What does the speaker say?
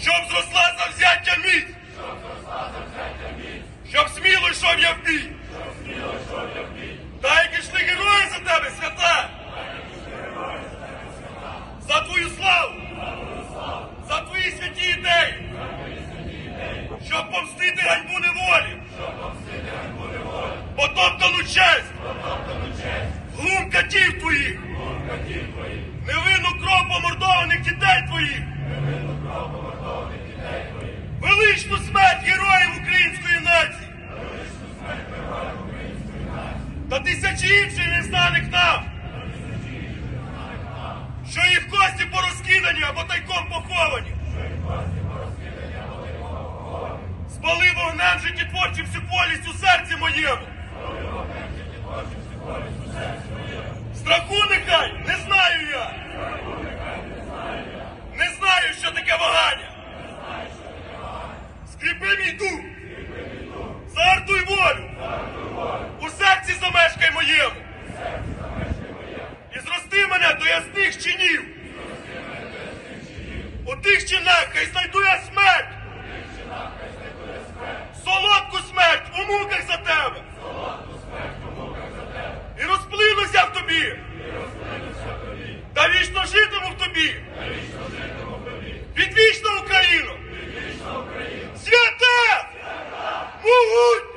Щоб зросла завзяття міць! Щоб сміло йшов я в бій! Та ганьбу неволі! Потоптану честь! Глум катів твоїх! Невинну кров помордованих дітей твоїх! Величну смерть героїв української нації! Та тисячі інших незнаних нам! Що їх кості порозкидані або тайком поховані! Спали вогнем життєтворчим всю полість у серці моєму! Страху нехай не знаю я! Не знаю, що таке вагання! Скріпи мій дух! Зартуй волю! У серці замешкай моєму! І зрости мене до ясних чинів! У тих чинах хай знайду я смерть! Lord.